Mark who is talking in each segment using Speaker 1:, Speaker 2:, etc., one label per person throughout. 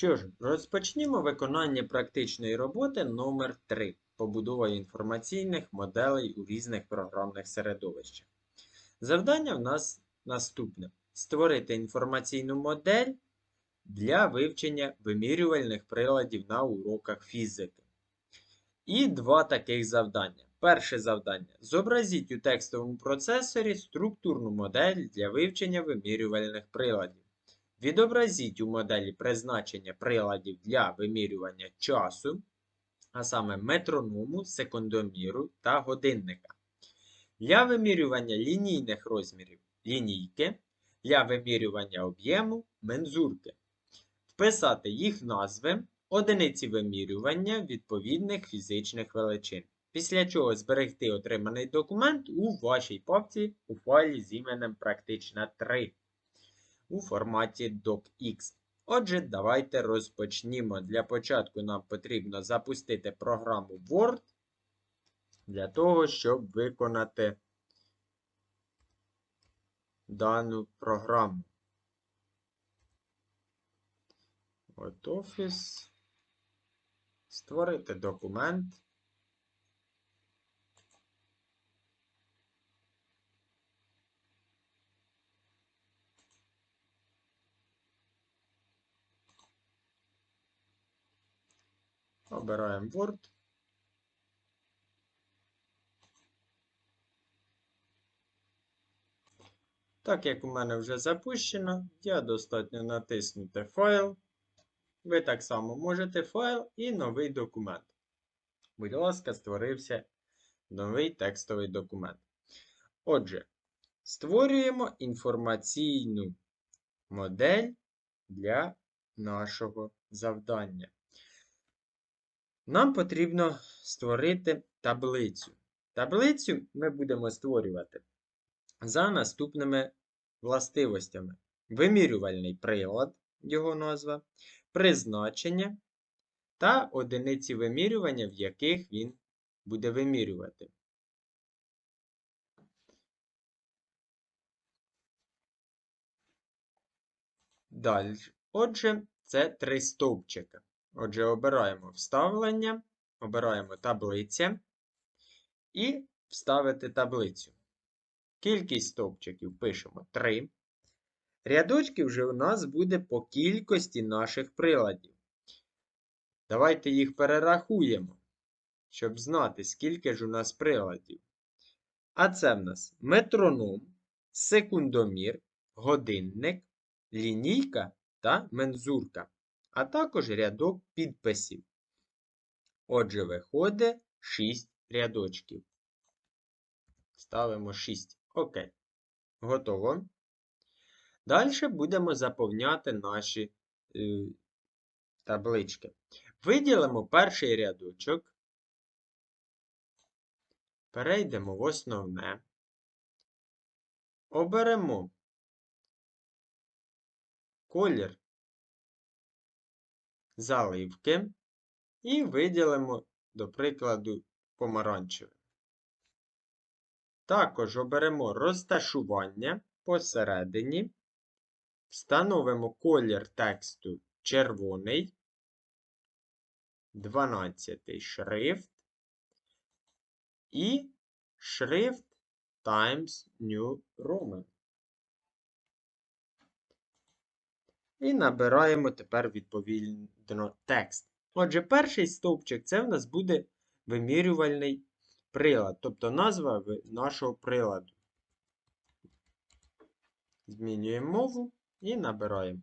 Speaker 1: Що ж, розпочнімо виконання практичної роботи номер 3 побудова інформаційних моделей у різних програмних середовищах. Завдання в нас наступне: створити інформаційну модель для вивчення вимірювальних приладів на уроках фізики. І два таких завдання. Перше завдання. Зобразіть у текстовому процесорі структурну модель для вивчення вимірювальних приладів. Відобразіть у моделі призначення приладів для вимірювання часу, а саме метроному, секундоміру та годинника. Для вимірювання лінійних розмірів лінійки, для вимірювання об'єму мензурки. Вписати їх назви, одиниці вимірювання відповідних фізичних величин. Після чого зберегти отриманий документ у вашій папці у файлі з іменем Практична 3 у форматі docx. Отже, давайте розпочнімо. Для початку нам потрібно запустити програму Word для того, щоб виконати дану програму. От Office. Створити документ. Обираємо Word. Так як у мене вже запущено, я достатньо натиснути файл. Ви так само можете файл і новий документ. Будь ласка, створився новий текстовий документ. Отже, створюємо інформаційну модель для нашого завдання. Нам потрібно створити таблицю. Таблицю ми будемо створювати за наступними властивостями: вимірювальний прилад, його назва, призначення та одиниці вимірювання, в яких він буде вимірювати. Далі. Отже, це три стовпчика. Отже, обираємо вставлення, обираємо таблиця і вставити таблицю. Кількість стовпчиків пишемо 3. Рядочки вже у нас буде по кількості наших приладів. Давайте їх перерахуємо, щоб знати, скільки ж у нас приладів. А це в нас метроном, секундомір, годинник, лінійка та мензурка а також рядок підписів. Отже, виходить 6 рядочків. Ставимо 6. Окей. Готово. Далі будемо заповняти наші е, таблички. Виділимо перший рядочок. Перейдемо в основне. Оберемо колір заливки і виділимо, до прикладу, помаранчеве. Також оберемо розташування посередині, встановимо колір тексту червоний, 12 шрифт і шрифт Times New Roman. І набираємо тепер відповідно текст. Отже, перший стовпчик це в нас буде вимірювальний прилад, тобто назва нашого приладу. Змінюємо мову і набираємо.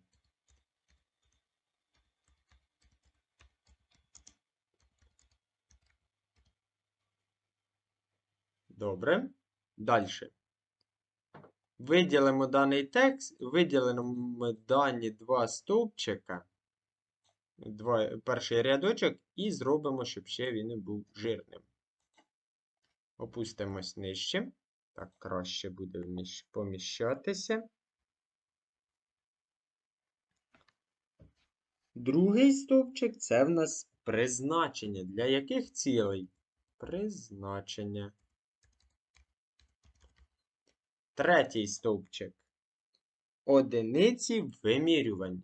Speaker 1: Добре. Далі. Виділимо даний текст, виділимо дані два стовпчика, два, перший рядочок, і зробимо, щоб ще він був жирним. Опустимось нижче. Так, краще буде поміщатися. Другий стовпчик це в нас призначення. Для яких цілей? Призначення. Третій стовпчик. Одиниці вимірювання.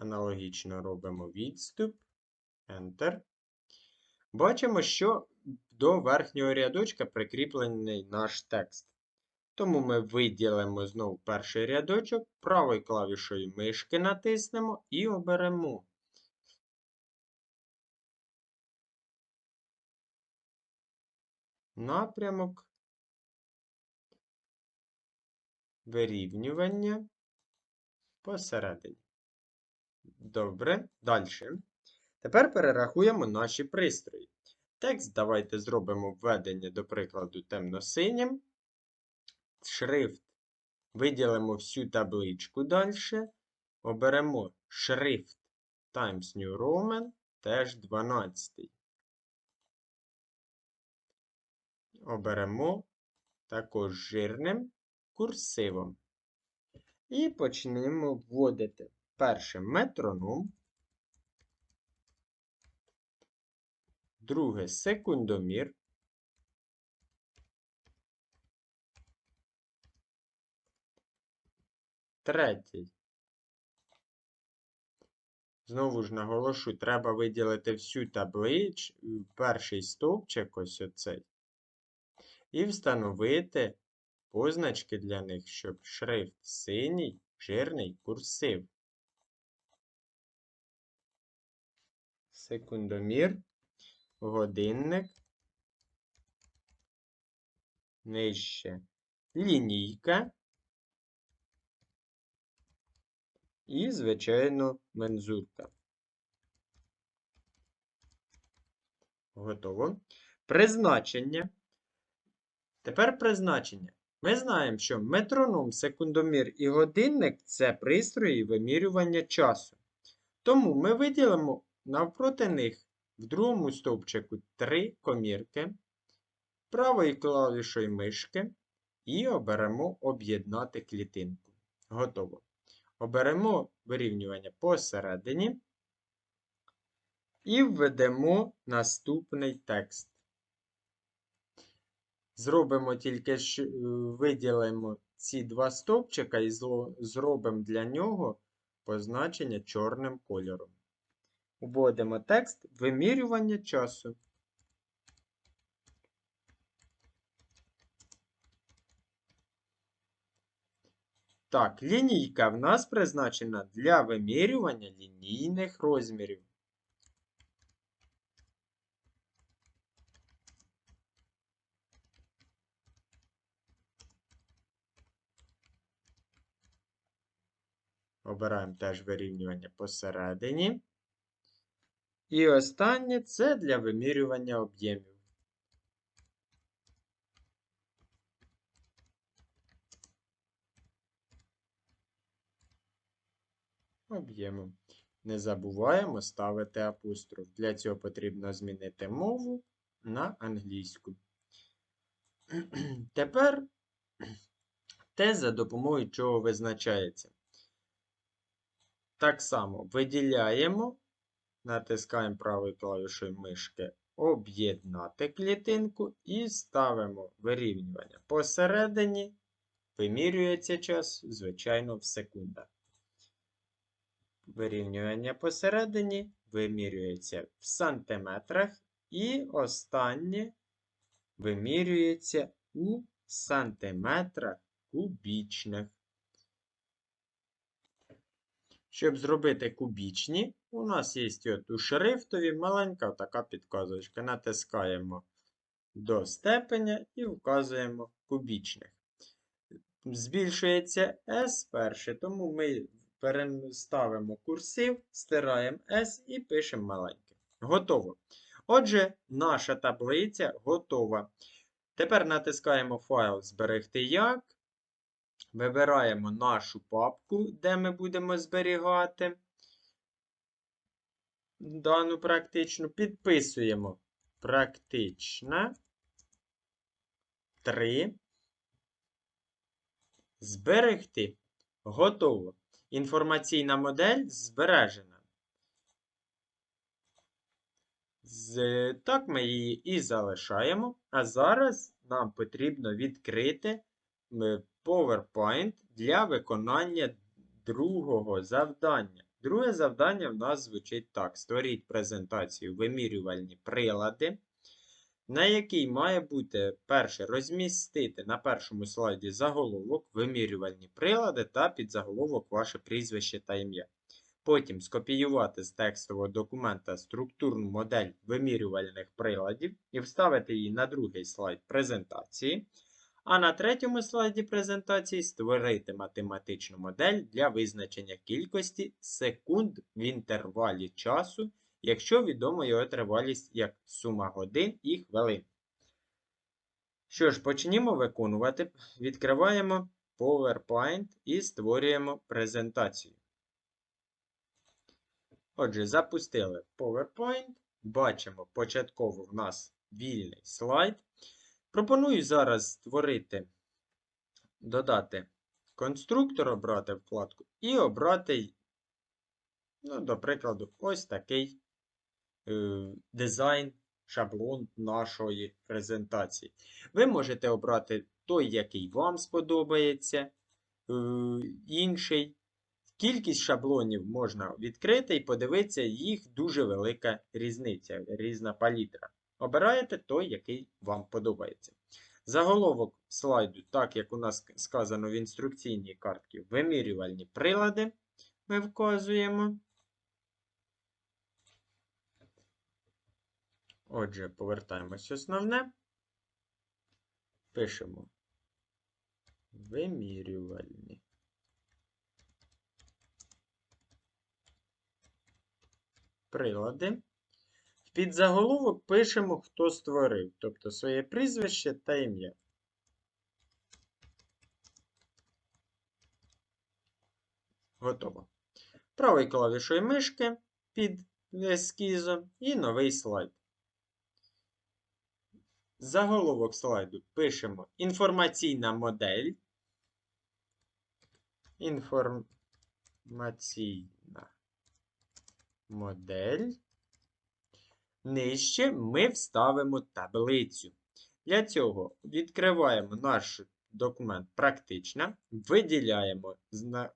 Speaker 1: Аналогічно робимо відступ, Enter. Бачимо, що до верхнього рядочка прикріплений наш текст. Тому ми виділимо знову перший рядочок, правою клавішою мишки натиснемо і оберемо. Напрямок вирівнювання посередині. Добре, далі. Тепер перерахуємо наші пристрої. Текст давайте зробимо введення, до прикладу, темно-синім. Шрифт виділимо всю табличку далі. Оберемо шрифт Times New Roman, теж 12. Оберемо також жирним курсивом. І почнемо вводити перше метроном. Друге секундомір. Третій. Знову ж наголошу, треба виділити всю таблич, перший стовпчик, ось оцей, і встановити позначки для них, щоб шрифт синій, жирний, курсив. Секундомір, годинник, нижче лінійка. І, звичайно, мензурка. Готово. Призначення. Тепер призначення. Ми знаємо, що метроном, секундомір і годинник це пристрої вимірювання часу. Тому ми виділимо навпроти них в другому стовпчику три комірки, правою клавішою мишки і оберемо об'єднати клітинку. Готово. Оберемо вирівнювання посередині і введемо наступний текст. Зробимо тільки що виділимо ці два стовпчика і зробимо для нього позначення чорним кольором. Вводимо текст вимірювання часу. Так, лінійка в нас призначена для вимірювання лінійних розмірів. Обираємо теж вирівнювання посередині. І останнє це для вимірювання об'ємів. Об'єму. Не забуваємо ставити апостроф. Для цього потрібно змінити мову на англійську. Тепер те, за допомогою чого визначається. Так само виділяємо, натискаємо правою клавішою мишки Об'єднати клітинку і ставимо вирівнювання посередині. Вимірюється час, звичайно, в секундах. Вирівнювання посередині вимірюється в сантиметрах. І останнє вимірюється у сантиметрах кубічних. Щоб зробити кубічні, у нас є от у шрифтові маленька така підказочка. Натискаємо до степеня і вказуємо кубічних. Збільшується S перше, тому ми переставимо курсив, стираємо S і пишемо маленьке. Готово. Отже, наша таблиця готова. Тепер натискаємо файл Зберегти як. Вибираємо нашу папку, де ми будемо зберігати дану практичну. Підписуємо практична 3. Зберегти. Готово. Інформаційна модель збережена. З, Так, ми її і залишаємо. А зараз нам потрібно відкрити PowerPoint для виконання другого завдання. Друге завдання в нас звучить так: створіть презентацію вимірювальні прилади, на якій має бути перше розмістити на першому слайді заголовок, вимірювальні прилади та підзаголовок ваше прізвище та ім'я. Потім скопіювати з текстового документа структурну модель вимірювальних приладів і вставити її на другий слайд презентації. А на третьому слайді презентації створити математичну модель для визначення кількості секунд в інтервалі часу, якщо відомо його тривалість як сума годин і хвилин. Що ж, почнімо виконувати. Відкриваємо PowerPoint і створюємо презентацію. Отже, запустили PowerPoint. Бачимо, початково в нас вільний слайд. Пропоную зараз створити, додати конструктор, обрати вкладку і обрати, ну, до прикладу, ось такий е, дизайн, шаблон нашої презентації. Ви можете обрати той, який вам сподобається, е, інший. Кількість шаблонів можна відкрити і подивитися, їх дуже велика різниця, різна палітра. Обираєте той, який вам подобається. Заголовок слайду, так як у нас сказано в інструкційній картці, вимірювальні прилади ми вказуємо. Отже, повертаємось основне. Пишемо вимірювальні. Прилади. В підзаголовок пишемо, хто створив, тобто своє прізвище та ім'я. Готово. Правою клавішою мишки під ескізом і новий слайд. Заголовок слайду пишемо інформаційна модель. Інформаційна модель. Нижче ми вставимо таблицю. Для цього відкриваємо наш документ практично, виділяємо,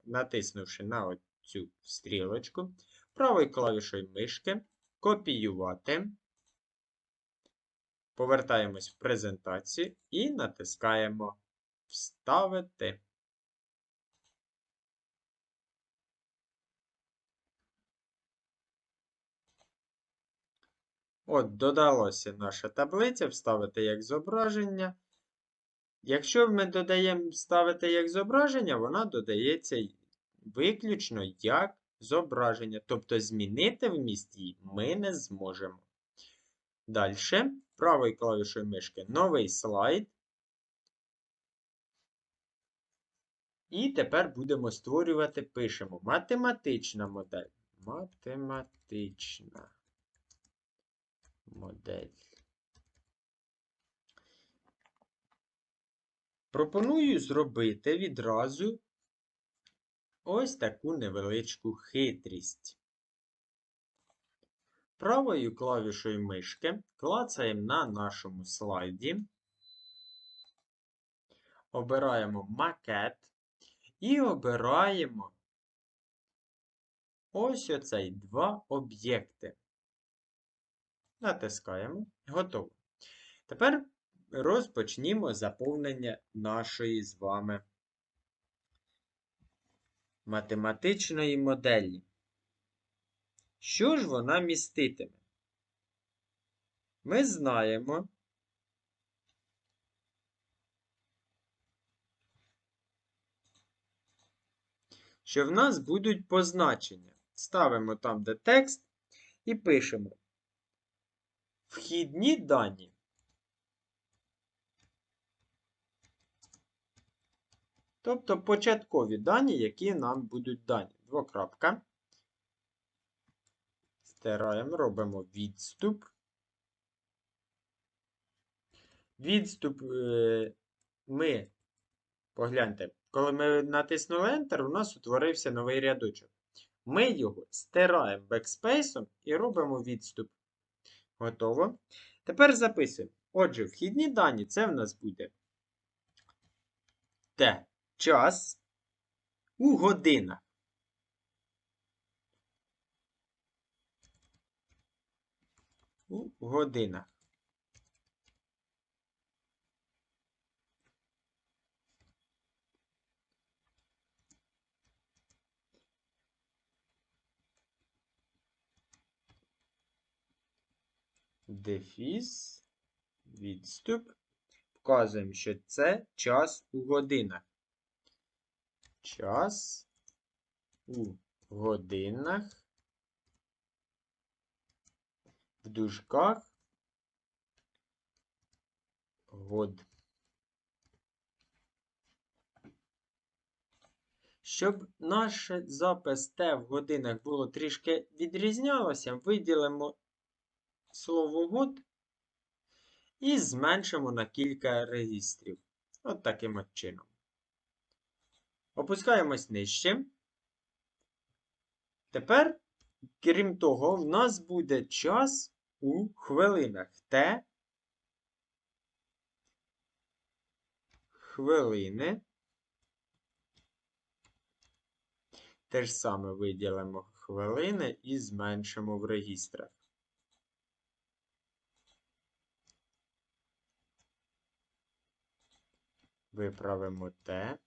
Speaker 1: натиснувши на цю стрілочку, правою клавішою мишки, копіювати. Повертаємось в презентацію і натискаємо Вставити. От, додалося наша таблиця, вставити як зображення. Якщо ми додаємо вставити як зображення, вона додається виключно як зображення. Тобто змінити вміст її ми не зможемо. Далі, правою клавішою мишки новий слайд. І тепер будемо створювати, пишемо математична модель. Математична модель. Пропоную зробити відразу ось таку невеличку хитрість. Правою клавішою мишки клацаємо на нашому слайді, обираємо макет і обираємо ось оцей два об'єкти. Натискаємо. Готово. Тепер розпочнімо заповнення нашої з вами математичної моделі. Що ж вона міститиме? Ми знаємо, що в нас будуть позначення. Ставимо там, де текст, і пишемо Вхідні дані. Тобто початкові дані, які нам будуть дані. Двокрапка. Стираємо, робимо відступ. Відступ е, ми, погляньте, коли ми натиснули Enter, у нас утворився новий рядочок. Ми його стираємо бекспейсом і робимо відступ. Готово. Тепер записуємо. Отже, вхідні дані це в нас буде Т час у годинах. У годинах. Дефіс, відступ. Вказуємо, що це час у годинах. Час у годинах. В дужках. Год. Щоб наш запис Т в годинах було трішки відрізнялося, виділимо слово год і зменшимо на кілька регістрів. От таким от чином. Опускаємось нижче. Тепер, крім того, в нас буде час у хвилинах. Т. Хвилини. Те ж саме виділимо хвилини і зменшимо в регістрах. Виправимо Т.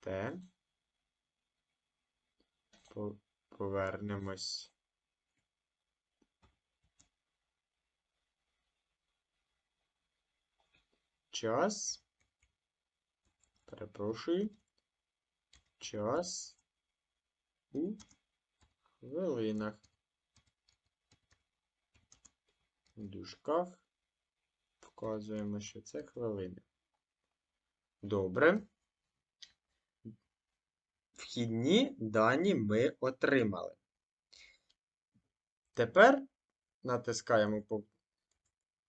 Speaker 1: Т. По- Повернемось. Час. Перепрошую. Час у хвилинах. В дужках вказуємо, що це хвилини. Добре. Вхідні дані ми отримали. Тепер натискаємо,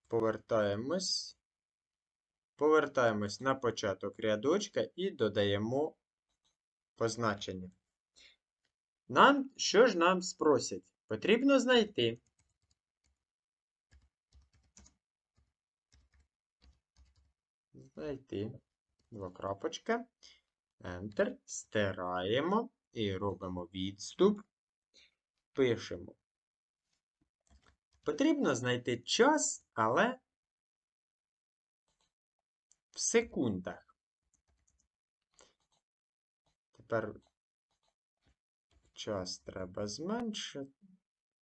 Speaker 1: повертаємось. Повертаємось на початок рядочка і додаємо позначення. Нам, що ж нам спросять? Потрібно знайти знайти два крапочка, Enter, стираємо і робимо відступ. Пишемо. Потрібно знайти час, але в секундах. Тепер час треба зменшити.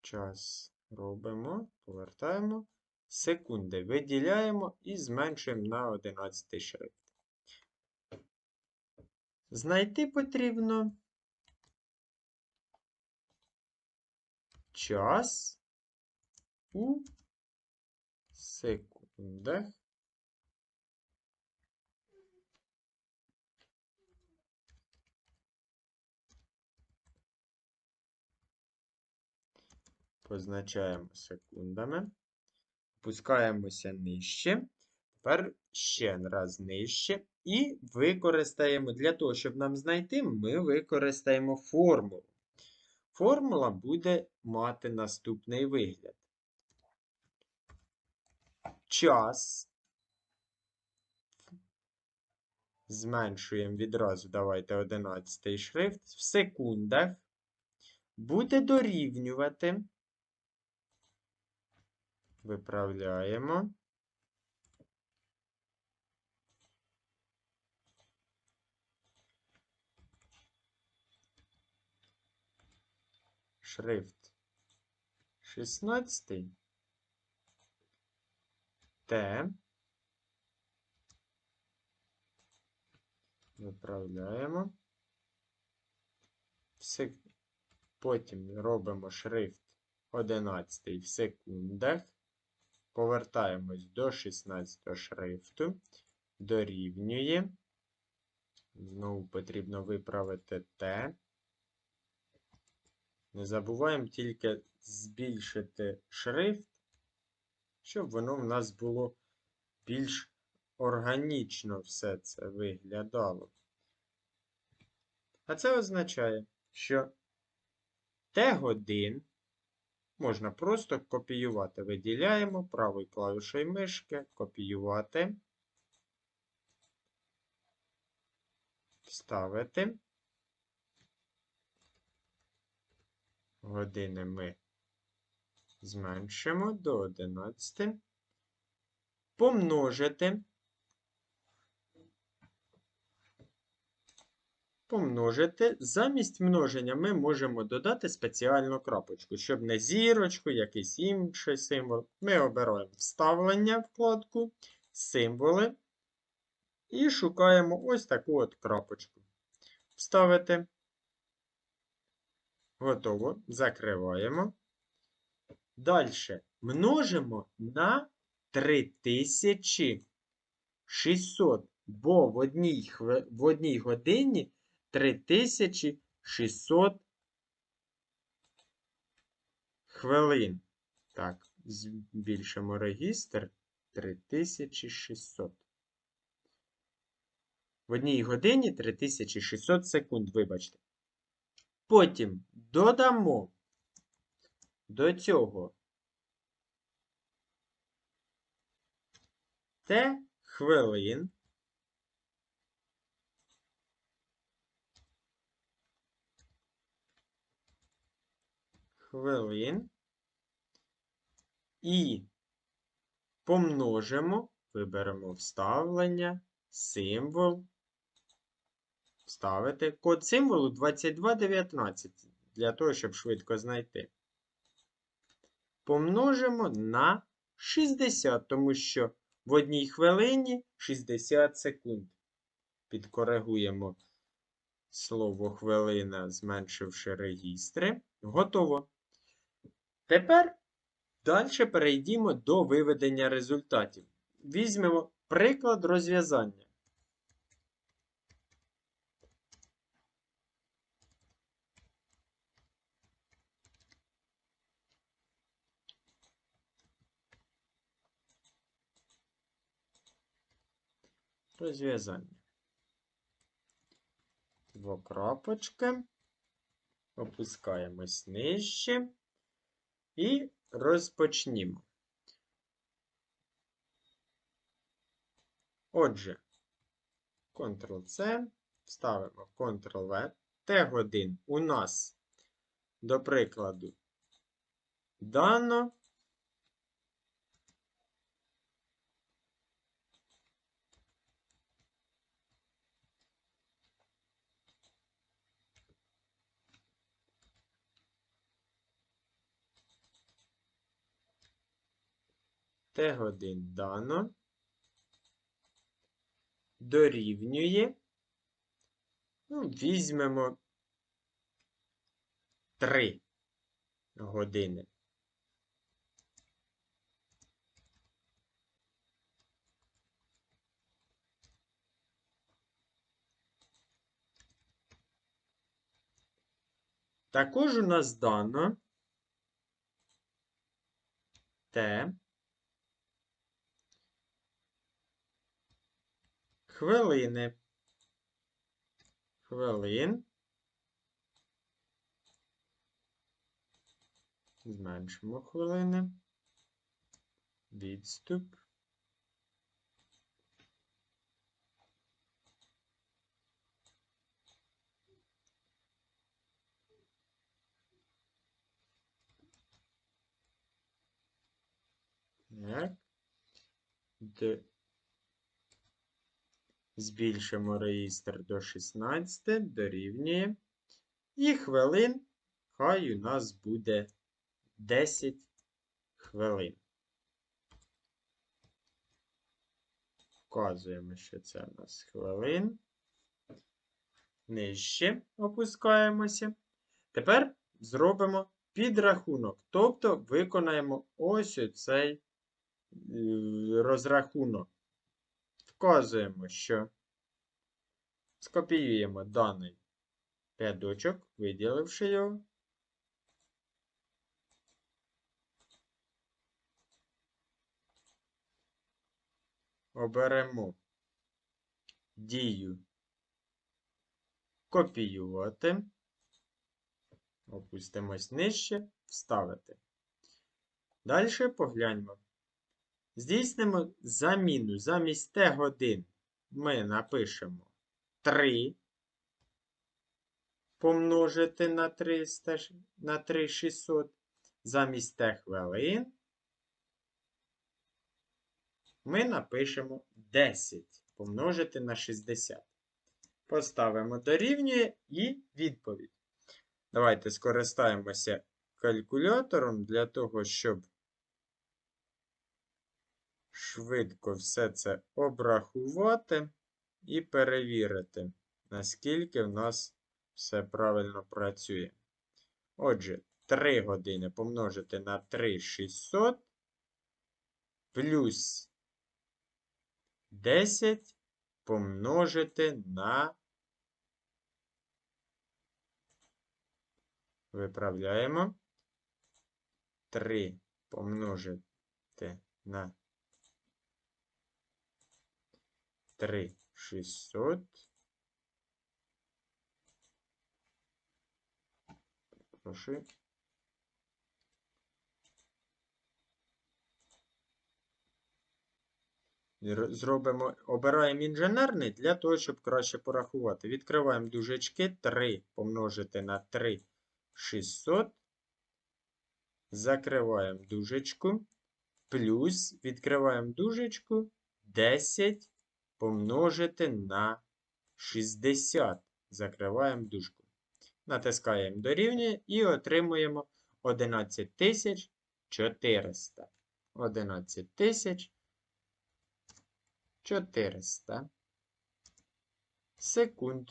Speaker 1: Час робимо, повертаємо. Секунди виділяємо і зменшуємо на 11 шрифт. Знайти потрібно час у секундах. Позначаємо секундами. Опускаємося нижче. Тепер ще раз нижче. І використаємо, для того, щоб нам знайти, ми використаємо формулу. Формула буде мати наступний вигляд. Час. Зменшуємо відразу, давайте 11 шрифт. В секундах буде дорівнювати. Виправляємо. Шрифт 16. Т. Виправляємо. Потім робимо шрифт 11 в секундах. Повертаємось до 16 шрифту. Дорівнює. Знову потрібно виправити Т. Не забуваємо тільки збільшити шрифт, щоб воно в нас було більш органічно все це виглядало. А це означає, що Т годин Можна просто копіювати. Виділяємо правою клавішою мишки, копіювати, вставити. Години ми зменшимо до 11. Помножити. Помножити. Замість множення ми можемо додати спеціальну крапочку, щоб не зірочку, якийсь інший символ. Ми обираємо вставлення вкладку, символи і шукаємо ось таку от крапочку. Вставити. Готово. Закриваємо. Далі множимо на 3600, бо в одній, в одній годині 3600 хвилин. Так, збільшимо регістр 3600. В одній годині 3600 секунд, вибачте. Потім додамо до цього Т хвилин. Хвилин. І помножимо, виберемо вставлення, символ. Вставити код символу 2219 для того, щоб швидко знайти. Помножимо на 60, тому що в одній хвилині 60 секунд. Підкоригуємо слово хвилина, зменшивши регістри. Готово. Тепер далі перейдімо до виведення результатів. Візьмемо приклад розв'язання. Розв'язання. Двокрапочки. Опускаємось нижче. І розпочнімо. Отже, Ctrl-C, вставимо Ctrl-V. Т-годин у нас, до прикладу, дано. Т годин дано. Дорівнює. Ну, візьмемо 3 години. Також у нас дано Т хвилини. Хвилин. Зменшимо хвилини. Відступ. Так. Збільшимо реєстр до 16, дорівнює. І хвилин, хай у нас буде 10 хвилин. Вказуємо, що це у нас хвилин. Нижче опускаємося. Тепер зробимо підрахунок. Тобто виконаємо ось оцей е, розрахунок. Вказуємо, що скопіюємо даний рядочок, виділивши його. Оберемо дію копіювати. Опустимось нижче, вставити. Далі погляньмо. Здійснимо заміну. Замість Т годин ми напишемо 3. помножити на 300, на 3600. Замість Т хвилин ми напишемо 10 помножити на 60. Поставимо дорівнює і відповідь. Давайте скористаємося калькулятором для того, щоб швидко все це обрахувати і перевірити, наскільки в нас все правильно працює. Отже, 3 години помножити на 3600 плюс 10 помножити на. Виправляємо. 3 помножити на 3600. Прошу. Р- Зробимо, обираємо інженерний для того, щоб краще порахувати. Відкриваємо дужечки 3 помножити на 3 600. Закриваємо дужечку. Плюс відкриваємо дужечку 10 помножити на 60. Закриваємо дужку. Натискаємо дорівнює і отримуємо 11400. 11000 400 секунд.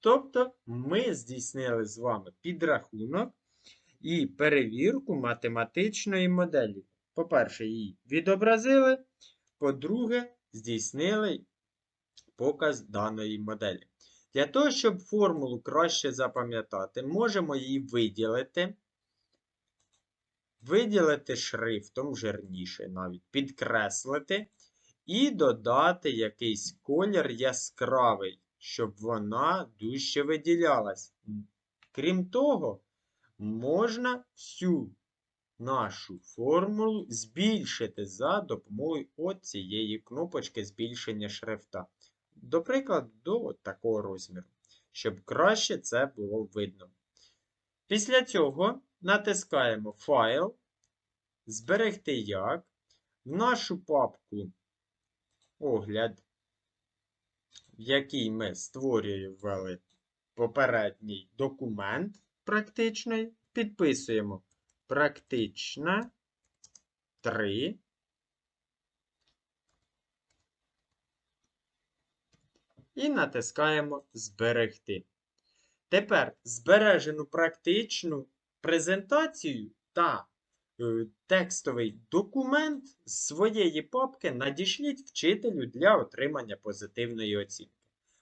Speaker 1: Тобто ми здійснили з вами підрахунок і перевірку математичної моделі. По-перше, її відобразили. По-друге, здійснили показ даної моделі. Для того, щоб формулу краще запам'ятати, можемо її виділити. Виділити шрифтом жирніше, навіть підкреслити. І додати якийсь колір яскравий, щоб вона дужче виділялась. Крім того, можна всю нашу формулу збільшити за допомогою цієї кнопочки збільшення шрифта. До прикладу, до такого розміру, щоб краще це було видно. Після цього натискаємо Файл, Зберегти як. В нашу папку огляд, в якій ми створювали попередній документ практичний, підписуємо практична 3. І натискаємо Зберегти. Тепер збережену практичну презентацію та е, текстовий документ з своєї папки надішліть вчителю для отримання позитивної оцінки.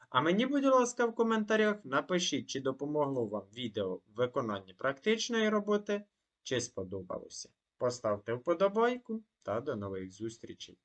Speaker 1: А мені, будь ласка, в коментарях напишіть, чи допомогло вам відео в виконанні практичної роботи, чи сподобалося. Поставте вподобайку та до нових зустрічей!